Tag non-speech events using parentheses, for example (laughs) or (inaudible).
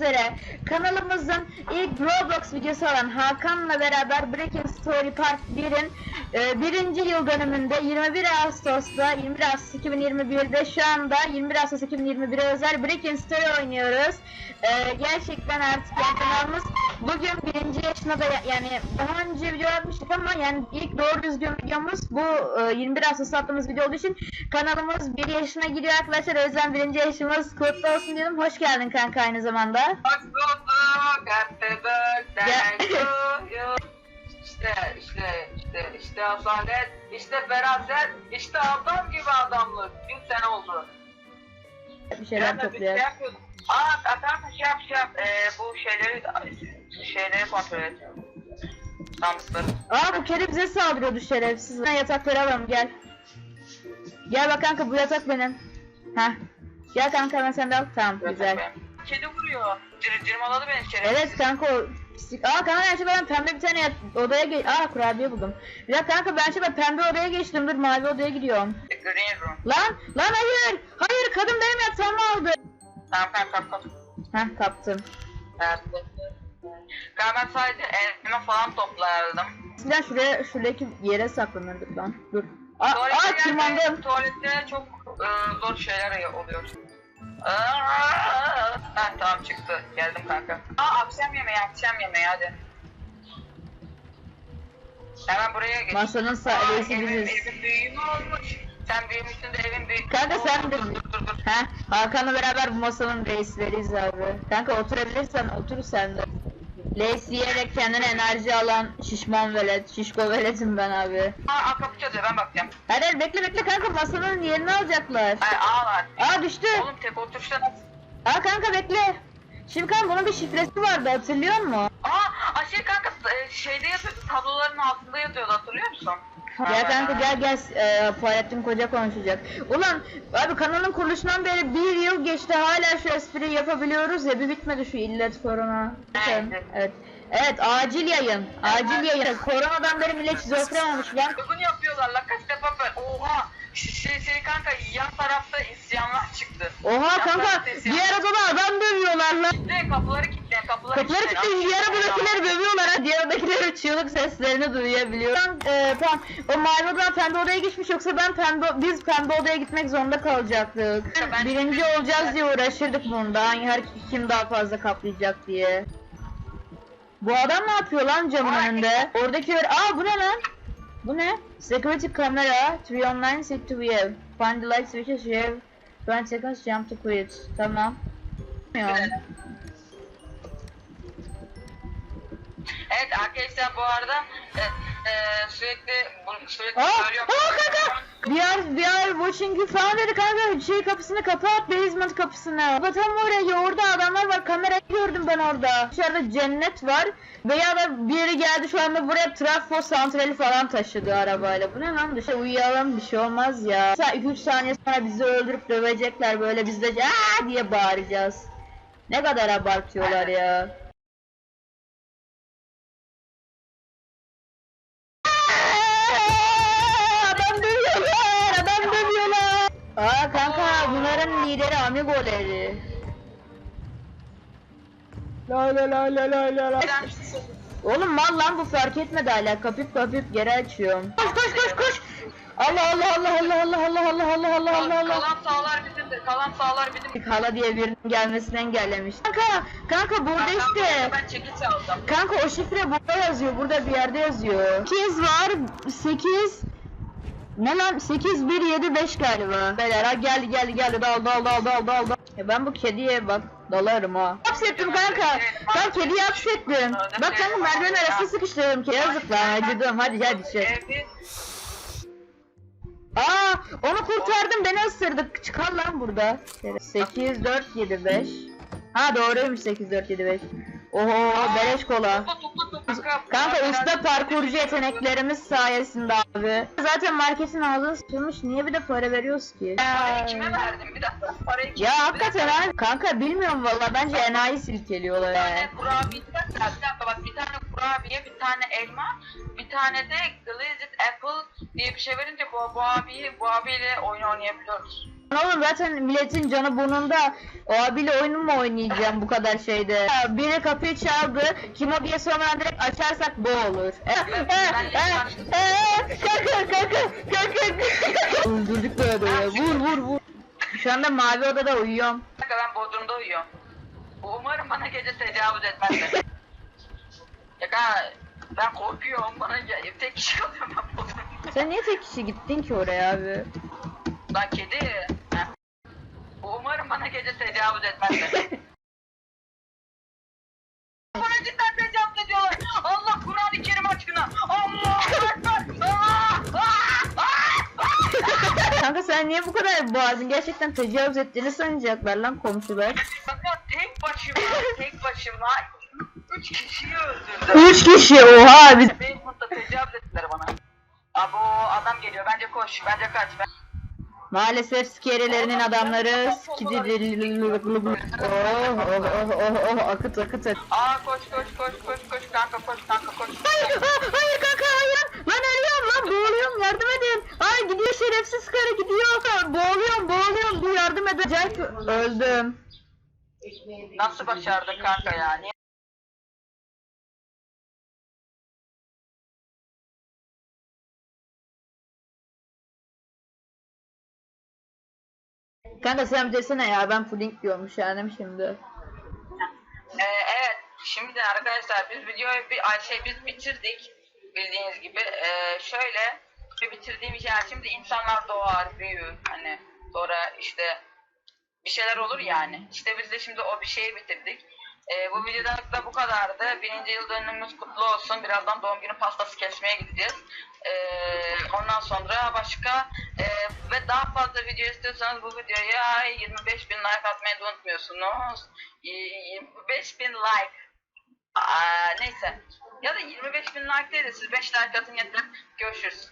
üzere kanalımızın ilk Roblox videosu olan Hakan'la beraber Breaking Story Part 1'in e, birinci yıl dönümünde 21 Ağustos'ta 21 Ağustos 2021'de şu anda 21 Ağustos 2021'e özel Breaking Story oynuyoruz. E, gerçekten artık kanalımız bugün birinci yaşına da yani daha önce video yapmıştık ama yani ilk doğru düzgün videomuz bu e, 21 Ağustos'ta attığımız video olduğu için kanalımız bir yaşına giriyor arkadaşlar. O yüzden birinci yaşımız kutlu olsun diyelim. Hoş geldin kanka aynı zamanda. Hoş bulduk. Happy birthday to you. İşte, işte, işte, işte asalet, işte feraset, işte adam gibi adamlık. Bir sene oldu. Bir şeyler bir şey topluyoruz. yapıyordum. Aa, zaten şey yap, şey yap. Ee, bu şeyleri, şeyleri kontrol et. Sandıkları. Aa bu kedi bize saldırıyordu şerefsiz. Ben yatakları alalım gel. Gel bak kanka bu yatak benim. Heh. Gel kanka ben sen de al. Tamam güzel. Kedi vuruyor. Cır, cırmaladı beni şeref. Evet kanka o pislik. Aa kanka ben şimdi ben pembe bir tane odaya ge Aa kurabiye buldum. Bir dakika kanka ben şimdi pembe odaya geçtim. Dur mavi odaya gidiyorum. Green room. Lan lan hayır. Hayır kadın benim yatağımı aldı. Tamam tamam tamam. tamam. Heh kaptım. Evet. Kanka ben sadece elma falan toplardım. Eskiden şuraya şuradaki yere saklanırdık lan. Dur. Aa, aa Tuvalete tırmandım. gelmek, tuvalette çok e, zor şeyler oluyor. Aa, Heh, tamam çıktı. Geldim kanka. Aa akşam yemeği, akşam yemeği hadi. Hemen buraya geç. Masanın Aa, sahibi evin, biziz. evin büyüğü mü olmuş? Sen büyümüşsün de evin büyüğü. Kanka Oo, sen de- dur dur dur. Heh, Hakan'la beraber bu masanın reisleriyiz abi. Kanka oturabilirsen otur sen de. Lace yiyerek kendine enerji alan şişman velet, şişko veletim ben abi. Aa, aa kapı çalıyor ben bakacağım. Hadi hadi bekle bekle kanka masanın yerini alacaklar. Ay aa var. Aa düştü. Oğlum tek oturuşta nasıl? Aa kanka bekle. Şimdi kanka bunun bir şifresi vardı hatırlıyor musun? Aa Aşil kanka e, şeyde yatıyordu tabloların altında yatıyordu hatırlıyor musun? Gel kanka gel gel e, Fahrettin Koca konuşacak. Ulan abi kanalın kuruluşundan beri bir yıl geçti hala şu espriyi yapabiliyoruz ya bir bitmedi şu illet korona. Evet. Evet. Evet acil yayın. Acil yayın. Koronadan beri millet şizofren olmuş lan. Bugün yapıyorlar la kaç defa böyle. Oha. Şey, şey kanka yan tarafta isyanlar çıktı. Oha Yan kanka diğer odada adam dövüyorlar lan. Kilitleyin kapıları kilitleyin kapıları Kapıları kilitleyin diğer odadakileri dövüyorlar ha. Diğer odadakilerin çığlık seslerini duyabiliyor. Ben, e, tamam o mavi odadan pembe odaya geçmiş yoksa ben pembe biz pembe odaya gitmek zorunda kalacaktık. Ben- Birinci olacağız diye uğraşırdık bunda. Hangi her kim daha fazla kaplayacak diye. Bu adam ne yapıyor lan camın Ay. önünde? Oradakiler aa bu ne lan? Bu ne? Security camera, 3 online set to view. Find the light switches you have 20 seconds jump to quit. Tamam. Yani. Evet arkadaşlar bu arada e, e, sürekli bunu sürekli Aa, söylüyorum. aa kanka. We are, we are watching you falan dedi kanka şey kapısını kapat basement kapısını. Kapatalım orayı orada adamlar var kamerayı gördüm ben orada. Dışarıda cennet var veya da biri geldi şu anda buraya trafo santrali falan taşıdı arabayla. Bu ne lan dışarı uyuyalım bir şey olmaz ya. 2-3 saniye sonra bizi öldürüp dövecekler böyle biz de aa diye bağıracağız. Ne kadar abartıyorlar ya. Aa kanka bunların lideri amigoleri. La la la la la la la. Oğlum mal lan bu fark etmedi hala kapıp kapıp geri açıyorum. Koş koş koş koş. Allah Allah Allah Allah Allah Allah Allah Allah Allah Allah Allah. Kalan sağlar bizimdir. Kalan sağlar bizim. Hala diye birinin gelmesini engellemiş. Kanka kanka burada Kanka, işte. Ben çekiç aldım. Kanka o şifre burada yazıyor. Burada bir yerde yazıyor. 8 var. 8 ne lan? 8 1 7 5 galiba. Beyler ha geldi geldi geldi dal dal dal dal dal dal. Ya ben bu kediye bak dalarım ha. Hapsettim kanka. Ben kediyi hapsettim. Bak kanka merdiven arası sıkıştırdım ki yazık lan acıdım. Hadi hadi şey. Aa onu kurtardım beni ısırdı. Çıkar lan burada. 8 4 7 5. Ha doğruymuş 8 4 7 5. Oho beleş kola. Topla topla. Kanka usta parkurcu yeteneklerimiz sayesinde abi. Zaten marketin ağzını sıçılmış niye bir de para veriyoruz ki? Parayı kime verdim? Bir dakika parayı kime Ya hakikaten ha. Kanka bilmiyorum valla bence enayi silkeliyorlar Bir ya. tane kurabiye, bir dakika, bir dakika bak bir tane kurabiye, bir tane elma, bir tane de glazed apple diye bir şey verince bu, bu abiyle oyun oynayabiliyoruz. Oğlum zaten milletin canı burnunda. O abiyle oyunu mu oynayacağım bu kadar şeyde? Biri kapıyı çaldı. Kim o diye sormadan direkt açarsak bu olur. Kanka kanka kanka. Öldürdük böyle böyle. Vur vur vur. Şu anda mavi odada uyuyorum. Ben Bodrum'da uyuyorum. Umarım bana gece tecavüz etmezler. ya kanka ben korkuyorum bana ge- tek kişi kalıyorum ben Bodrum'da. Sen niye tek kişi gittin ki oraya abi? Lan kedi. Bana gece tecavüz etmezler. (laughs) bana cidden tecavüz ediyorlar. Allah Kur'an-ı Kerim aşkına. Allah Ekber. Allah. (laughs) Ah! Ah! Kanka sen niye bu kadar boğazın gerçekten tecavüz ettiğini sanacaklar lan komşular. Kanka tek başıma, tek başıma üç kişiyi öldürdüm. Üç kişi oha biz. Basement'ta tecavüz ettiler bana. Abi o adam geliyor. Bence koş. Bence kaç. Ben... Maalesef skerilerinin adamları skidi oh oh oh oh oh akıt akıt akıt. Aa koş koş koş koş koş kanka koş kanka koş. Hayır, hayır kanka hayır. Lan ölüyorum lan boğuluyorum yardım edin. Ay gidiyor şerefsiz karı gidiyor. Boğuluyorum boğuluyorum bir yardım. Acayip öldüm. Nasıl başardın kanka ya? Kanka sen desene ya ben puding diyormuş yani şimdi. Ee, evet. Şimdi arkadaşlar biz videoyu bir şey biz bitirdik. Bildiğiniz gibi. Ee, şöyle bir bitirdiğim şey yani şimdi insanlar doğar, büyür. Hani sonra işte bir şeyler olur yani. İşte biz de şimdi o bir şeyi bitirdik. Ee, bu videodan da bu kadardı. Birinci yıl dönümümüz kutlu olsun. Birazdan doğum günü pastası kesmeye gideceğiz. Ee, ondan sonra başka e, daha fazla video istiyorsanız bu videoya 25 bin like atmayı da unutmuyorsunuz. Y- 25 bin like. Aa, neyse. Ya da 25 bin like değil de siz 5 like atın yeter. Görüşürüz.